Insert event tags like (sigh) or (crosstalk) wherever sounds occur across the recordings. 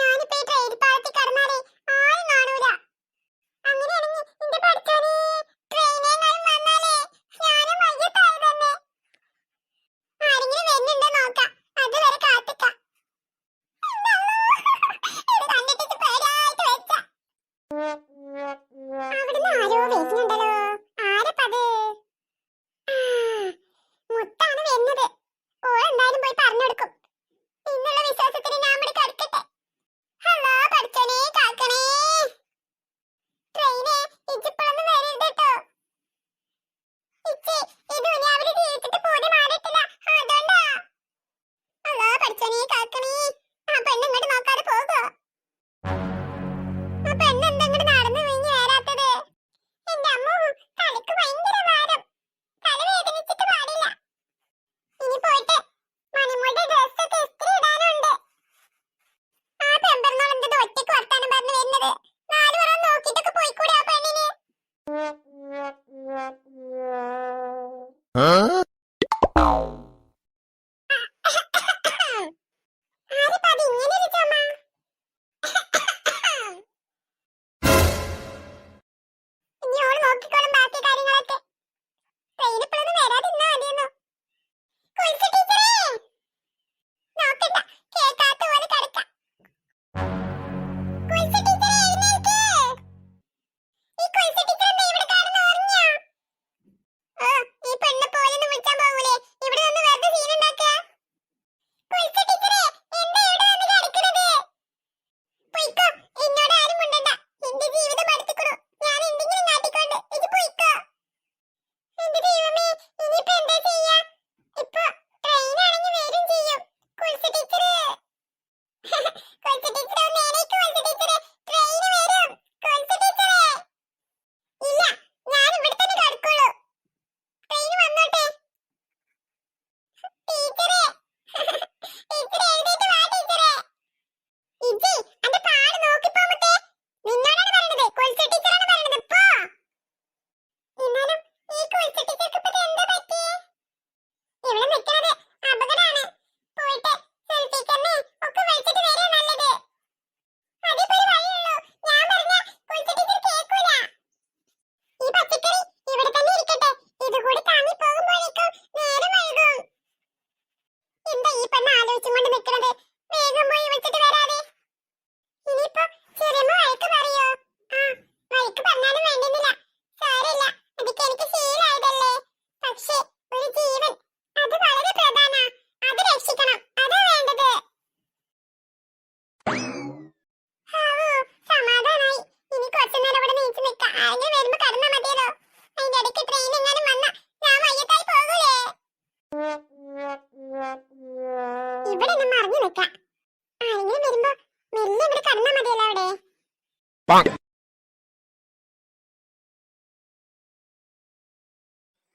ഞാൻ ഇപ്പൊ ഈ ട്രെയിൻ പാളത്തിൽ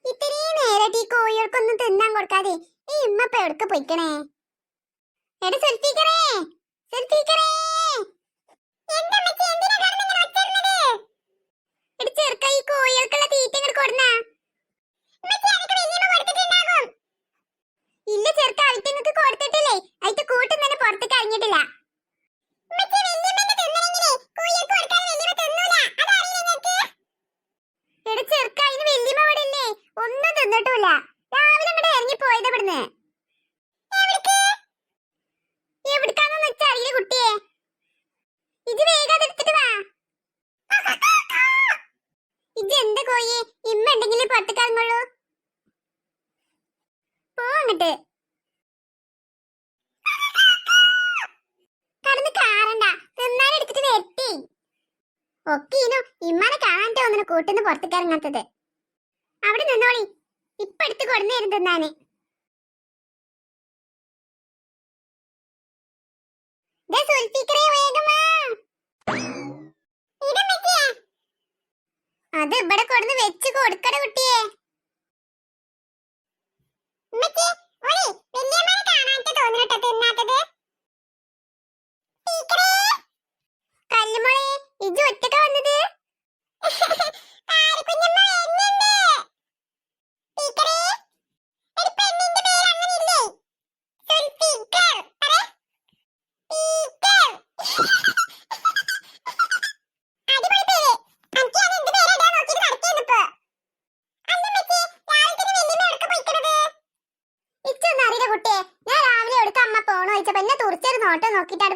ഇത്രയും നേരമായിട്ട് ഈ കോഴികൾക്കൊന്നും തിന്നാൻ കൊടുക്കാതെ ഈ ഉമ്മ ഇപ്പൊ എവിടെ പോയിക്കണേ? എടാ സെൽഫിക്കറേ സെൽഫിക്കറേ. ചെറുക്ക ഈ കോഴികൾക്കുള്ള തീറ്റ ഇങ്ങോട്ട് കൊടുന്നാ. ഒക്കീനോ ഇമ്മാനെ കാണാൻ ഒന്നിനു കൂട്ടുന്ന് പുറത്തേക്ക് ഇറങ്ങാത്തത്. അവിടെ നിന്നോളി. ഇപ്പൊ എടുത്ത് കൊടുന്നേരും തിന്നാന്. അത് ഇവിടെ കൊടുന്ന് വെച്ച് കൊടുക്കട കുട്ടിയെ.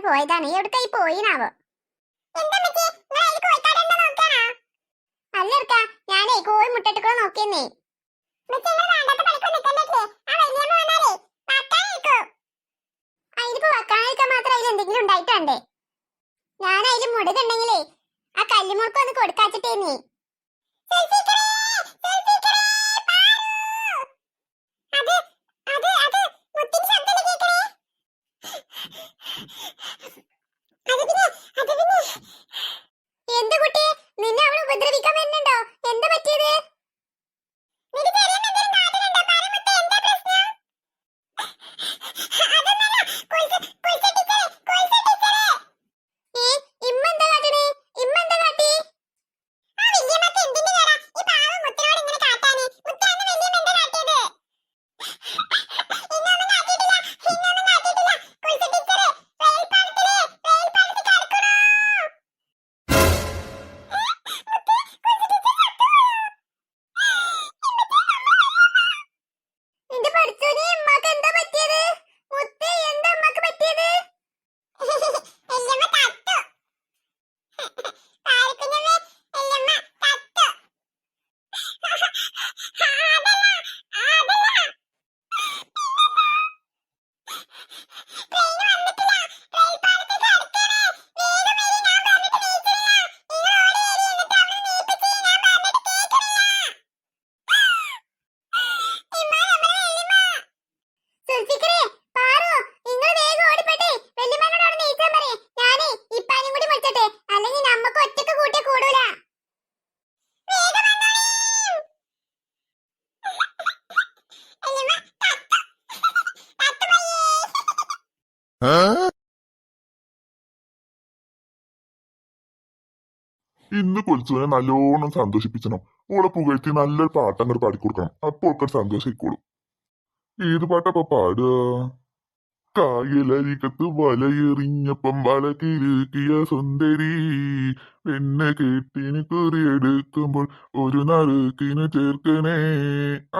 പോയതാണ് എവിടക്കായി പോയിനാവോ? അല്ല ഇർക്ക ഞാനേ കോഴി മുട്ടട്ടുക്കളെ നോക്കിയെന്നേ. അതിനിപ്പോ വെക്കാനായിരിക്കാൻ മാത്രം അതിൽ എന്തെങ്കിലും ഉണ്ടായിട്ടുണ്ടേ ഞാൻ അതിൽ മുടുകുണ്ടെങ്കിലേ ആ കല്ലുമുൾക്ക് ഒന്ന് കൊടുക്കാച്ചിട്ടേന്നേ എന്ത് ഇന്ന് നല്ലോണം സന്തോഷിപ്പിച്ചണം. ഓളെ പുകഴ്ത്തി നല്ലൊരു പാട്ട് അങ്ങോട്ട് പാടിക്കൊടുക്കണം. അപ്പോൾ ഒക്കെ സന്തോഷിക്കോളും. ഏത് പാട്ടപ്പ പാടുക കായലരികത്ത് വലയെറിഞ്ഞപ്പം വല കിരുക്കിയ സുന്ദരി. എന്നെ കെട്ടിന് കുറിയെടുക്കുമ്പോൾ ഒരു നറുക്കിന് ചേർക്കണേ.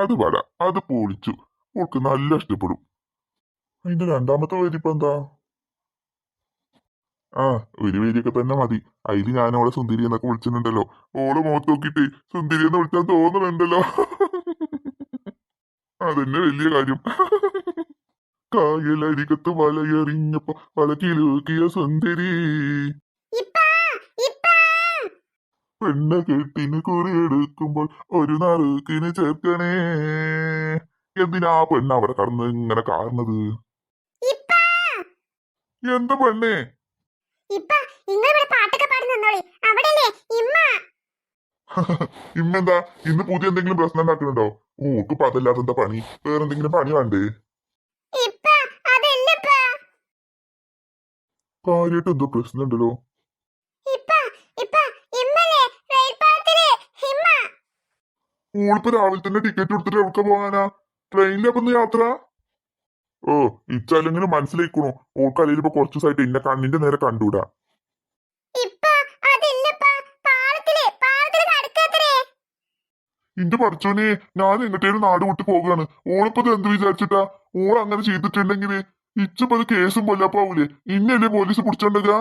അത് പാടാം. അത് പൊളിച്ചു. ഓൾക്ക് നല്ല ഇഷ്ടപ്പെടും. അതിന്റെ രണ്ടാമത്തെ വരിപ്പ എന്താ ആ ഒരു വേദിയൊക്കെ തന്നെ മതി. അതിൽ ഞാൻ അവളെ സുന്ദരി എന്നൊക്കെ വിളിച്ചിട്ടുണ്ടല്ലോ. ഓളെ മുഖത്ത് നോക്കിട്ട് സുന്ദരി എന്ന് വിളിച്ചാൽ തോന്നുന്നുണ്ടല്ലോ. അതന്നെ വലിയ കാര്യം. കായലരികത്ത് വലയെറിഞ്ഞപ്പോ വല കിലുക്കിയ സുന്ദരി. പെണ്ണ കെട്ടിന് കുറിയെടുക്കുമ്പോൾ ഒരു നറുക്കിന് ചേർക്കണേ. എന്തിനാ പെണ്ണ് അവിടെ കടന്ന് ഇങ്ങനെ കാരണത്? എന്താ പെണ്ണേ? ഇപ്പാ, നിങ്ങൾ ഇവിടെ പാട്ടൊക്കെ പാടി നിന്നോളി. അവിടെയല്ലേ? ഇമ്മ. (laughs) ഇമ്മെന്താ ഇന്ന് പുതിയ എന്തെങ്കിലും പ്രശ്നം ഉണ്ടാക്കുന്നുണ്ടോ? ഓക്ക് പതല്ലാത്ത എന്താ പണി? വേറെന്തെങ്കിലും പണി വേണ്ടേ? കാര്യായിട്ട് എന്തോ പ്രശ്നം ഉണ്ടല്ലോ. ഓളിപ്പോ രാവിലെ തന്നെ ടിക്കറ്റ് കൊടുത്തിട്ട് എവിടെ പോകാനാ? ട്രെയിനിലപ്പം യാത്ര? ഓ ഇച്ചല്ലെങ്കിലും മനസ്സിലേക്കണു ഓൾക്ക് അല്ലെങ്കിൽ ഇപ്പൊ കുറച്ചു ദിവസമായിട്ട് എന്നെ കണ്ണിന്റെ നേരെ കണ്ടൂടാ. ഇന്റെ പഠിച്ചോനെ ഞാൻ എങ്ങട്ടേലും നാട് വിട്ട് പോവുകയാണ് ഓളിപ്പോ ഇത് എന്ത് വിചാരിച്ചിട്ടാ? ഓൾ അങ്ങനെ ചെയ്തിട്ടുണ്ടെങ്കിൽ ഇച്ചപ്പോ അത് കേസും കൊല്ലപ്പാവൂലേ? ഇന്നല്ലേ പോലീസ് പിടിച്ചോണ്ടുക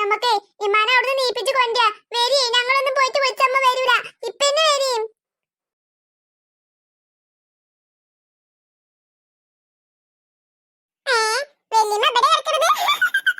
നമുക്ക് ഇമ്മാനെ അവിടുന്ന് നീപ്പിച്ച് കൊണ്ടുവാ വരി ഞങ്ങളൊന്നും പോയിട്ട് വിളിച്ചമ്മ വരൂല. ഇപ്പൊ തന്നെ വരും ഇവറ്റകൾ